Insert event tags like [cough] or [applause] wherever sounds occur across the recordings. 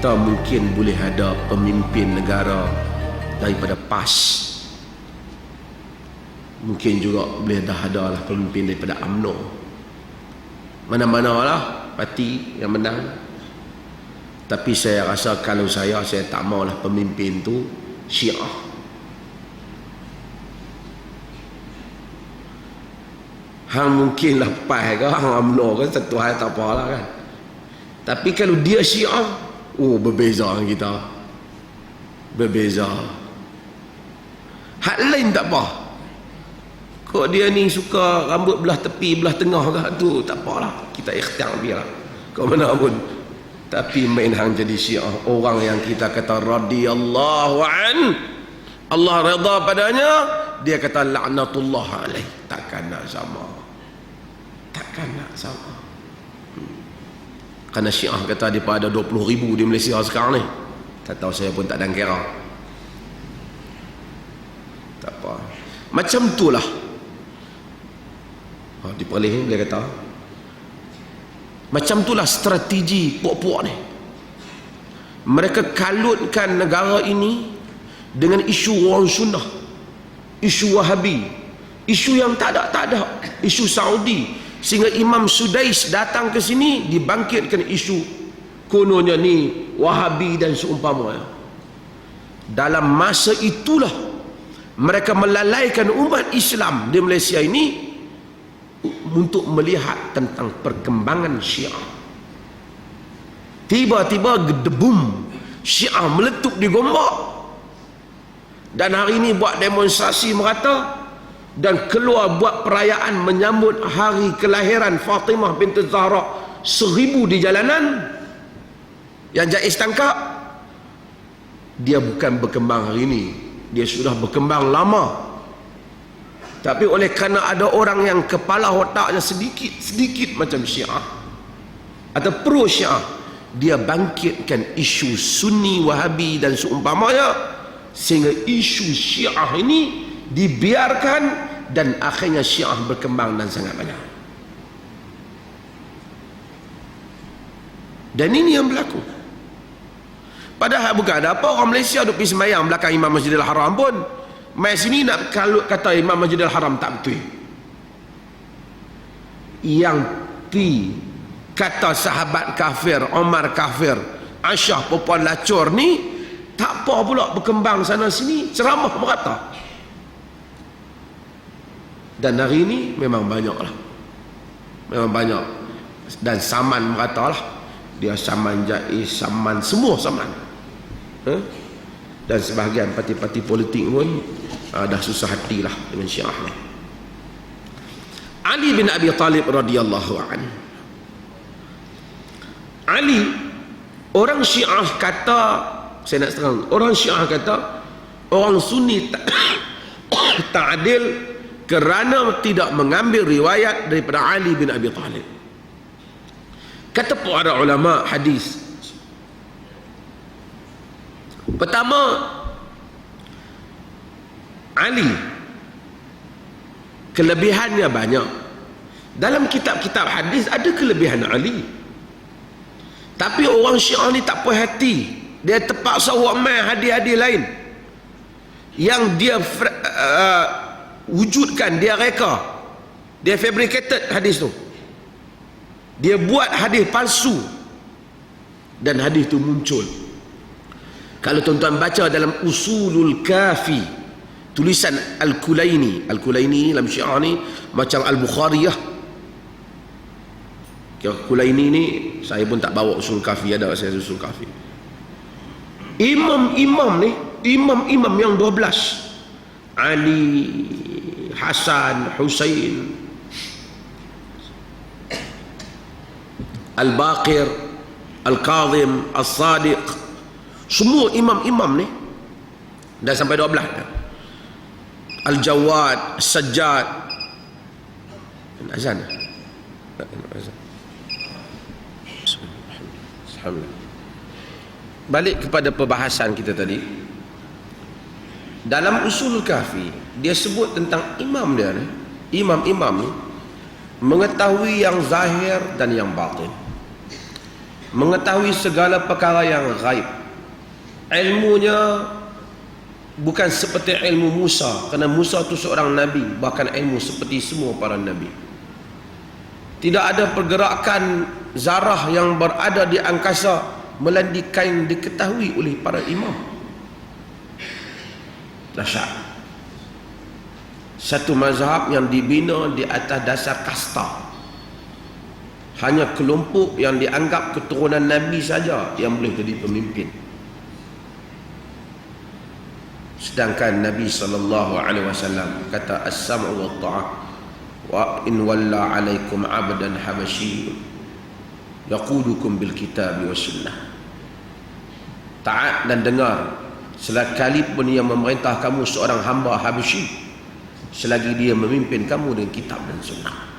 kita mungkin boleh ada pemimpin negara daripada PAS. Mungkin juga boleh dah ada lah pemimpin daripada UMNO mana-mana lah parti yang menang. Tapi saya rasa kalau saya saya tak maulah pemimpin tu syiah. Hang mungkin lah PAS ke hang UMNO kan satu hal tak apalah kan. Tapi kalau dia syiah oh berbeza dengan kita. Berbeza. Hak lain tak apa. Kok dia ni suka rambut belah tepi belah tengah ke tu tak apalah. Kita ikhtiar biar kau mana pun. Tapi main hang jadi syiah. Orang yang kita kata radiyallahu an Allah redha padanya dia kata laknatullah alaih. Takkan nak sama. Takkan nak sama. Kerana syiah kata dia ada 20 ribu di Malaysia sekarang ni tak tahu saya pun tak ada kira. Tak apa. Macam tu lah oh, diperoleh dia kata macam itulah strategi puak-puak ni. Mereka kalutkan negara ini dengan isu orang sunnah isu wahabi isu yang tak ada tak ada isu Saudi sehingga Imam Sudais datang ke sini dibangkitkan isu kononnya ni wahabi dan seumpamanya. Dalam masa itulah mereka melalaikan umat Islam di Malaysia ini untuk melihat tentang perkembangan syiah. Tiba-tiba gedebum syiah meletup di gombak. Dan hari ini buat demonstrasi merata dan keluar buat perayaan menyambut hari kelahiran Fatimah binti Zahra seribu di jalanan. Yang Jais tangkap dia bukan berkembang hari ini. Dia sudah berkembang lama. Tapi oleh kerana ada orang yang kepala otaknya sedikit sedikit macam syiah atau pro syiah dia bangkitkan isu sunni wahabi dan seumpamanya sehingga isu syiah ini dibiarkan dan akhirnya syiah berkembang dan sangat banyak dan ini yang berlaku padahal bukan ada apa orang Malaysia duduk pergi sembahyang belakang Imam Masjidil Haram pun Mai sini nak kalau kata Imam Masjidil Haram tak betul. Yang pi kata sahabat kafir, Omar kafir, Aisyah perempuan lacur ni tak apa pula berkembang sana sini ceramah merata. Dan hari ini memang banyak lah. Memang banyak. Dan saman merata lah. Dia saman jais, saman, semua saman. Huh? Dan sebahagian parti-parti politik pun uh, dah susah hati lah dengan syiah ni Ali bin Abi Talib radhiyallahu an Ali orang syiah kata saya nak terang orang syiah kata orang sunni tak, [coughs] tak adil kerana tidak mengambil riwayat daripada Ali bin Abi Talib. Kata para ulama hadis. Pertama Ali kelebihannya banyak. Dalam kitab-kitab hadis ada kelebihan Ali. Tapi orang syiah ni tak puas hati. Dia terpaksa buat main hadis-hadis lain. Yang dia uh, wujudkan dia reka. Dia fabricated hadis tu. Dia buat hadis palsu. Dan hadis tu muncul. Kalau tuan-tuan baca dalam usulul kafi tulisan Al-Kulaini. Al-Kulaini dalam syiah ni macam Al-Bukhariyah Al-Kulaini ni saya pun tak bawa usul kafi. Ada saya usul kafi? Imam-imam ni imam-imam yang 12 Ali Hasan Husain Al-Baqir Al-Kadhim Al-Sadiq semua imam-imam ni dah sampai 12 dah Al-Jawad, Sajjad. Azan. Balik kepada perbahasan kita tadi. Dalam usul kafi, dia sebut tentang imam dia ni. Imam-imam ni mengetahui yang zahir dan yang batin. mengetahui segala perkara yang gaib ilmunya bukan seperti ilmu Musa kerana Musa itu seorang nabi bahkan ilmu seperti semua para nabi tidak ada pergerakan zarah yang berada di angkasa melainkan diketahui oleh para imam dahsyat. Satu mazhab yang dibina di atas dasar kasta. Hanya kelompok yang dianggap keturunan Nabi saja yang boleh jadi pemimpin. Sedangkan Nabi SAW kata as-sam'u wa ta'ah wa in walla alaikum abdan habashi yaqudukum bil kitab wa sunnah. Taat dan dengar selagi pun ia memerintah kamu seorang hamba habasyi selagi dia memimpin kamu dengan kitab dan sunnah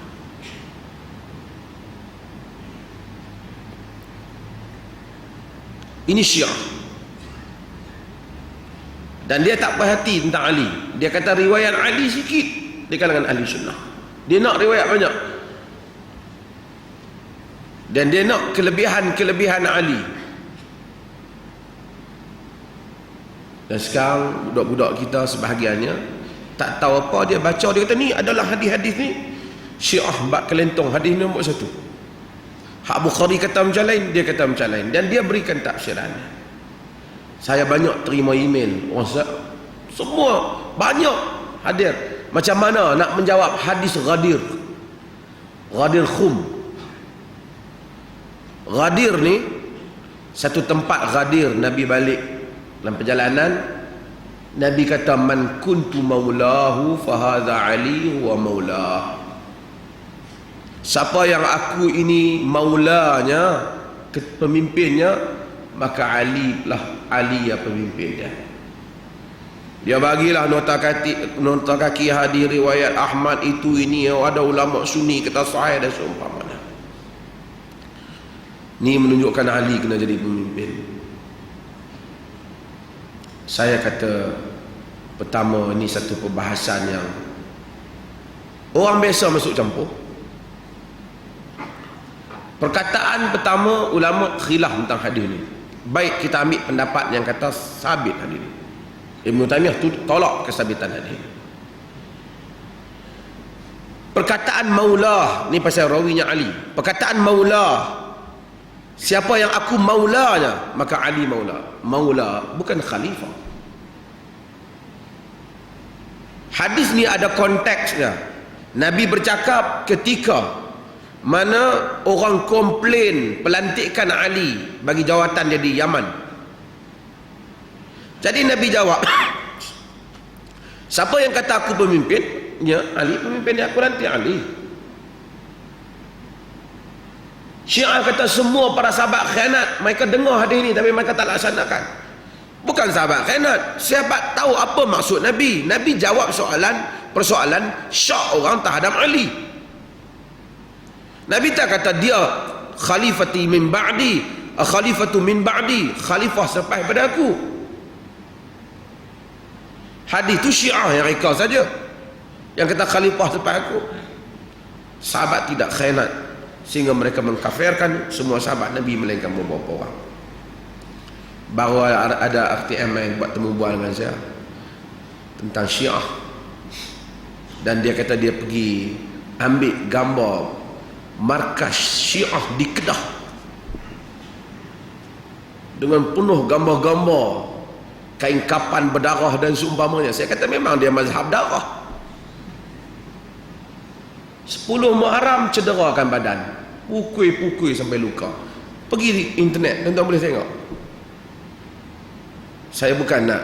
Ini syiah. Dan dia tak perhati tentang Ali. Dia kata riwayat Ali sikit di kalangan ahli sunnah. Dia nak riwayat banyak. Dan dia nak kelebihan-kelebihan Ali. Dan sekarang budak-budak kita sebahagiannya tak tahu apa dia baca dia kata ni adalah hadis-hadis ni syiah bak kelentong hadis nombor satu. Hak Bukhari kata macam lain, dia kata macam lain. Dan dia berikan tafsiran. Saya banyak terima email. Orang semua banyak hadir. Macam mana nak menjawab hadis Ghadir? Ghadir Khum. Ghadir ni satu tempat Ghadir Nabi balik dalam perjalanan Nabi kata man kuntu maulahu fahadha ali wa maulahu siapa yang aku ini maulanya pemimpinnya maka Ali lah Ali yang pemimpinnya. Dia bagilah nota kaki nota kaki hadis riwayat Ahmad itu ini ada ulama sunni kata sahih dan seumpamanya. Ni menunjukkan Ali kena jadi pemimpin saya kata pertama ni satu perbahasan yang orang biasa masuk campur Perkataan pertama ulama khilaf tentang hadis ni. Baik kita ambil pendapat yang kata sabit hadis ni. Ibn Taymiyah tu tolak kesabitan hadis. Perkataan maula ni pasal rawinya Ali. Perkataan maula siapa yang aku maulanya maka Ali maula. Maula bukan khalifah. Hadis ni ada konteksnya. Nabi bercakap ketika mana orang komplain pelantikan Ali bagi jawatan dia di Yaman jadi Nabi jawab [coughs] siapa yang kata aku pemimpin ya Ali pemimpin dia aku lantik Ali Syiah kata semua para sahabat khianat. Mereka dengar hadis ini tapi mereka tak laksanakan. Bukan sahabat khianat. Sahabat tahu apa maksud Nabi? Nabi jawab soalan persoalan syak orang terhadap Ali. Nabi tak kata dia khalifati min ba'di khalifatu min ba'di khalifah selepas pada aku. Hadis tu syiah yang reka saja. Yang kata khalifah selepas aku. Sahabat tidak khianat sehingga mereka mengkafirkan semua sahabat Nabi melainkan beberapa orang baru ada RTM yang buat temu bual dengan saya tentang syiah. Dan dia kata dia pergi ambil gambar markas syiah di Kedah. Dengan penuh gambar-gambar kain kapan berdarah dan seumpamanya. Saya kata memang dia mazhab darah. 10 Muharram cederakan badan pukul-pukul sampai luka. Pergi internet tuan-tuan boleh tengok. Saya bukan nak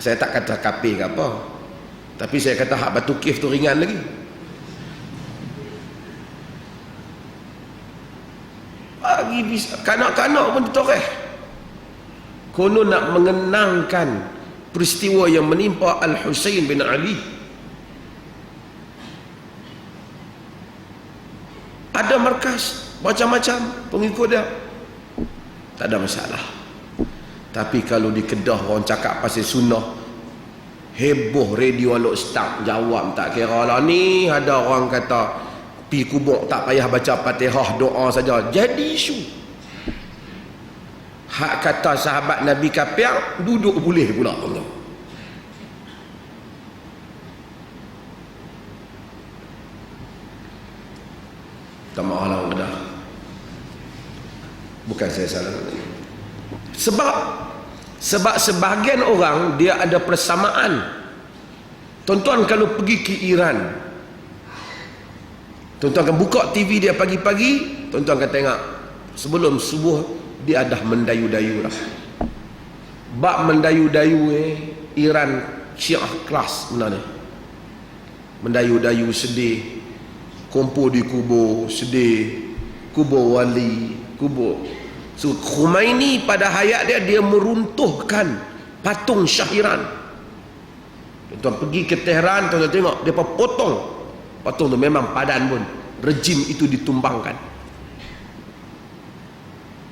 saya tak kata kapi ke apa. Tapi saya kata hak batu kif tu ringan lagi. Bagi kanak-kanak pun ditoreh konon nak mengenangkan peristiwa yang menimpa Al-Husain bin Ali markas macam-macam pengikut dia. Tak ada masalah. Tapi kalau di Kedah orang cakap pasal sunnah heboh radio alok start jawab tak kira lah. Ni ada orang kata pi kubur tak payah baca Fatihah doa saja. Jadi isu. Hak kata sahabat Nabi kafir duduk boleh pula Allah tak maaf lah dah bukan saya salah sebab sebab sebahagian orang dia ada persamaan. Tuan-tuan kalau pergi ke Iran tuan-tuan akan buka TV dia pagi-pagi tuan-tuan akan tengok sebelum subuh dia dah mendayu-dayu dah. Bab mendayu-dayu eh Iran syiah kelas mana ni. Mendayu-dayu sedih kumpul di kubur sedih kubur wali kubur so Khomeini pada hayat dia dia meruntuhkan patung Syahiran tuan pergi ke Tehran tuan tengok dia potong patung tu. Memang padan pun. Rejim itu ditumbangkan.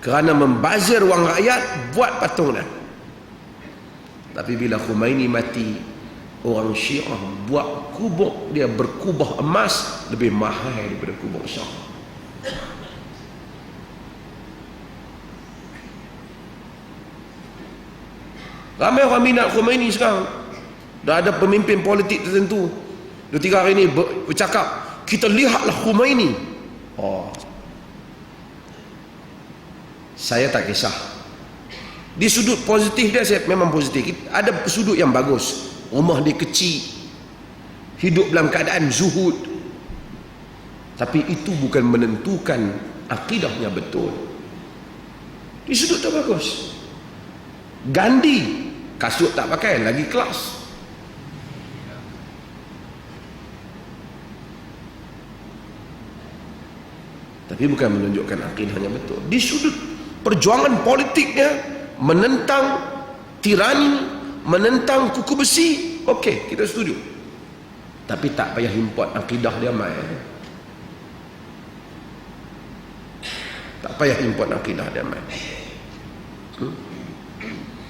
Kerana membazir wang rakyat buat patung dah tapi bila Khomeini mati orang syiah buat kubur. Dia berkubah emas lebih mahal daripada kubur syah ramai orang minat Khomeini sekarang. Dah ada pemimpin politik tertentu. Dua tiga hari ni bercakap kita lihatlah Khomeini oh. saya tak kisah. Di sudut positif dia saya memang positif. Ada sudut yang bagus. Rumah dia kecil. Hidup dalam keadaan zuhud. Tapi itu bukan menentukan akidahnya betul. Di sudut tu bagus. Gandhi kasut tak pakai lagi kelas. Tapi bukan menunjukkan akidahnya betul. Di sudut perjuangan politiknya menentang tirani menentang kuku besi okey kita setuju. Tapi tak payah import akidah dia mai. Tak payah import akidah dia mai. Hmm?